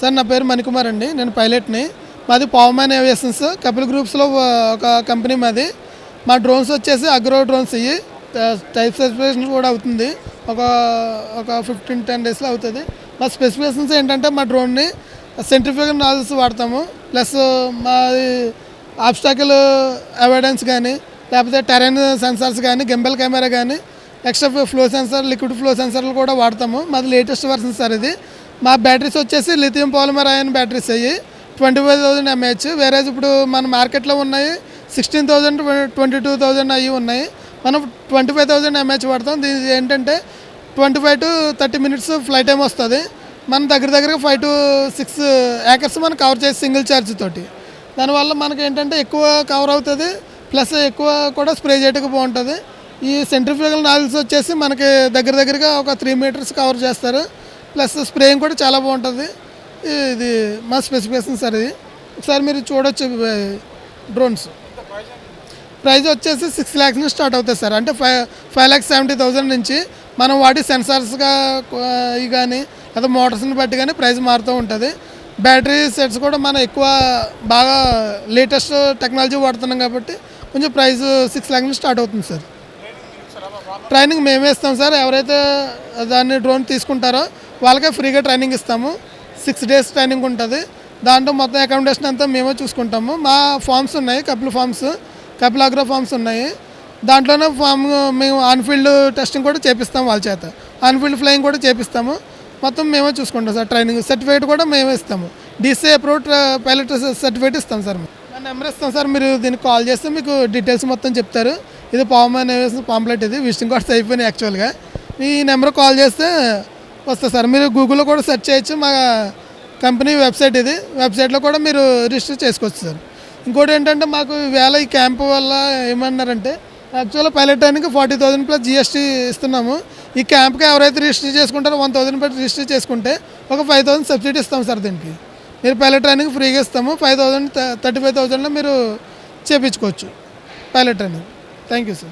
Sir నా పేరు మణికుమార్ అండి. నేను పైలట్ని. మాది పవమాన్ ఏవియేషన్స్ కపిల్ గ్రూప్స్లో ఒక కంపెనీ మాది. మా డ్రోన్స్ వచ్చేసి అగ్రో డ్రోన్స్ ఇవి టైప్ స్పెసిఫికేషన్ కూడా అవుతుంది. ఒక ఒక ఫిఫ్టీన్ టెన్ డేస్లో అవుతుంది. మా స్పెసిఫికేషన్స్ ఏంటంటే మా డ్రోన్ని సెంట్రిఫికల్ నాజల్స్ వాడతాము. ప్లస్ మాది ఆబ్స్టాకిల్ అవాయిడెన్స్ కానీ లేకపోతే టెరైన్ సెన్సార్స్ కానీ గింబల్ కెమెరా కానీ extra flow sensor liquid flow సెన్సార్లు కూడా వాడతాము. మాది లేటెస్ట్ వర్షన్ సార్ ఇది. మా బ్యాటరీస్ వచ్చేసి లిథియం పాలిమర్ అయన్ బ్యాటరీస్ అయ్యి ట్వంటీ ఫైవ్ థౌసండ్ ఎంఏహెచ్ వేరే ఇప్పుడు మన మార్కెట్లో ఉన్నాయి sixteen thousand twenty two thousand అవి ఉన్నాయి. మనం ట్వంటీ ఫైవ్ థౌసండ్ ఎంఏహెచ్ వాడతాం. దీని ఏంటంటే twenty five to thirty minutes flight time వస్తుంది. మన దగ్గర దగ్గరగా ఫైవ్ టు సిక్స్ ఏకర్స్ మనం కవర్ చేసి సింగిల్ ఛార్జ్ తోటి. దానివల్ల మనకి ఏంటంటే ఎక్కువ కవర్ అవుతుంది. ప్లస్ ఎక్కువ కూడా స్ప్రే చేయడానికి బాగుంటుంది. ఈ సెంట్రిఫ్యూగల్ నాజిల్స్ వచ్చేసి మనకి దగ్గర దగ్గరగా ఒక త్రీ మీటర్స్ కవర్ చేస్తారు. ప్లస్ స్ప్రేయింగ్ కూడా చాలా బాగుంటుంది. ఇది మా స్పెసిఫికేషన్ సార్ ఇది. ఒకసారి మీరు చూడొచ్చు డ్రోన్స్ ప్రైస్ వచ్చేసి సిక్స్ ల్యాక్స్ నుంచి స్టార్ట్ అవుతుంది సార్. అంటే five five lakhs seventy thousand నుంచి మనం వాటి సెన్సార్స్గా ఇవి కానీ లేదా మోటార్స్ని బట్టి కానీ ప్రైస్ మారుతూ ఉంటుంది. బ్యాటరీ సెట్స్ కూడా మనం ఎక్కువ బాగా లేటెస్ట్ టెక్నాలజీ వాడుతున్నాం కాబట్టి కొంచెం ప్రైస్ సిక్స్ ల్యాక్ నుంచి స్టార్ట్ అవుతుంది సార్. ట్రైనింగ్ మేమే ఇస్తాం సార్. ఎవరైతే దాన్ని డ్రోన్ తీసుకుంటారో వాళ్ళకే ఫ్రీగా ట్రైనింగ్ ఇస్తాము. సిక్స్ డేస్ ట్రైనింగ్ ఉంటుంది. దాంట్లో మొత్తం అకామిడేషన్ అంతా మేమే చూసుకుంటాము. మా ఫామ్స్ ఉన్నాయి Kapil farms Kapil agro farms ఉన్నాయి. దాంట్లోనే ఫామ్ మేము ఆన్ఫీల్డ్ టెస్టింగ్ కూడా చేపిస్తాం వాళ్ళ చేత. ఆన్ఫీల్డ్ ఫ్లయింగ్ కూడా చేపిస్తాము. మొత్తం మేమే చూసుకుంటాం సార్ ట్రైనింగ్. సర్టిఫికేట్ కూడా మేమే ఇస్తాము. డీసీ అప్రూవ్డ్ పైలట్ సర్టిఫికేట్ ఇస్తాం సార్. మా నెంబర్ ఇస్తాం సార్. మీరు దీనికి కాల్ చేస్తే మీకు డీటెయిల్స్ మొత్తం చెప్తారు. ఇది పామన్ పాంప్లెట్ ఇది. విజిటింగ్ కార్డ్స్ అయిపోయినాయి యాక్చువల్గా ఈ నెంబర్ కాల్ చేస్తే వస్తుంది సార్. మీరు గూగుల్లో కూడా సెర్చ్ చేయొచ్చు. మా కంపెనీ వెబ్సైట్ ఇది. వెబ్సైట్లో కూడా మీరు రిజిస్టర్ చేసుకోవచ్చు సార్. ఇంకోటి ఏంటంటే మాకు వేళ ఈ క్యాంపు వల్ల ఏమన్నారంటే యాక్చువల్గా pilot forty thousand plus GST ఇస్తున్నాము. ఈ క్యాంప్కి ఎవరైతే రిజిస్టర్ చేసుకుంటారో వన్ థౌసండ్ పెట్టి రిజిస్టర్ చేసుకుంటే ఒక ఫైవ్ థౌసండ్ సబ్సిడీ ఇస్తాం సార్ దీనికి. మీరు పైలట్ ట్రైనింగ్ ఫ్రీగా ఇస్తాము. ఫైవ్ థౌసండ్ థర్టీ ఫైవ్ థౌసండ్లో మీరు చేపించుకోవచ్చు. Pilot training Thank you, sir.